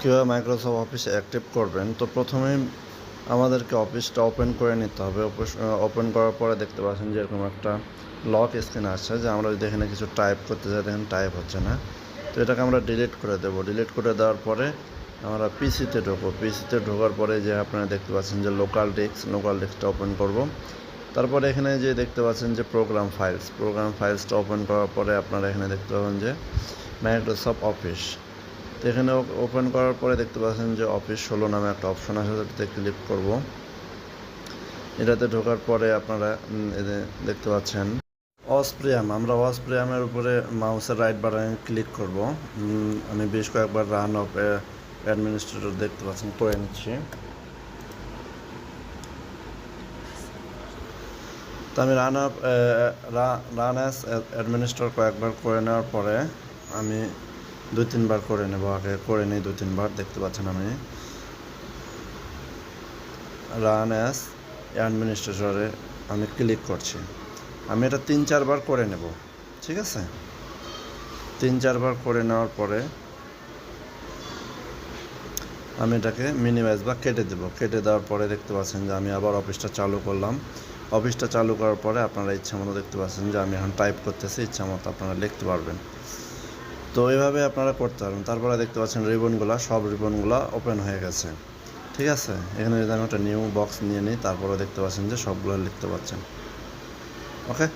কীভাবে Microsoft office active করবেন? তো প্রথমেই আমাদেরকে অফিসটা ওপেন করে নিতে হবে। ওপেন করার পরে দেখতে পাচ্ছেন যে এরকম একটা লক স্ক্রিন আসছে যে আমরা যদি এখানে কিছু টাইপ করতে চাই দেখেন টাইপ হচ্ছে না। তো এটাকে আমরা ডিলিট করে দেবো। ডিলিট করে দেওয়ার পরে আমরা পিসিতে ঢোকবো। পিসিতে ঢোকার পরে যে আপনারা দেখতে পাচ্ছেন যে লোকাল ডেস্ক লোকাল ডেস্কটা ওপেন করব। তারপরে এখানে যে দেখতে পাচ্ছেন যে প্রোগ্রাম ফাইলস প্রোগ্রাম ফাইলসটা ওপেন করার পরে আপনারা এখানে দেখতে পাবেন যে মাইক্রোসফট অফিস তো এখানে ওপেন করার পরে দেখতে পাচ্ছেন যে অফিস ষোলো নামে একটা অপশন আছে, ওটাতে ক্লিক করব। এটাতে ঢোকার পরে আপনারা দেখতে পাচ্ছেন অসপ্রিয়াম আমরা অসপ্রিয়ামের উপরে মাউসের রাইট বাটনে ক্লিক করব। আমি বেশ কয়েকবার রান অফ অ্যাডমিনিস্ট্রেটর দেখতে পাচ্ছেন, করে নিচ্ছি। তো আমি run up run as administrator কয়েকবার করে নেওয়ার পরে আমি দুই তিনবার করে নেব, আগে করে নিই, দুই তিনবার, দেখতে পাচ্ছেন আমি রান অ্যাস অ্যাডমিনিস্ট্রেটরে আমি ক্লিক করছি। আমি এটা তিন চারবার করে নেব, ঠিক আছে? তিন চারবার করে নেওয়ার পরে আমি এটাকে মিনিমাইজ বা কেটে দেবো। কেটে দেওয়ার পরে দেখতে পাচ্ছেন যে আমি আবার অফিসটা চালু করলাম। অফিসটা চালু করার পরে আপনারা ইচ্ছা মতো দেখতে পাচ্ছেন যে আমি এখন টাইপ করতেছি, ইচ্ছা মতো আপনারা লিখতে পারবেন। তো এইভাবে আপনারা করতে পারেন তারপরে দেখতে পাচ্ছেন রিবনগুলো, সব রিবনগুলো ওপেন হয়ে গেছে। ঠিক আছে? এখানে যদি আমি একটা নিউ বক্স নিয়ে নিই, তারপরে দেখতে পাচ্ছেন যে সবগুলো লিখতে পাচ্ছেন ওকে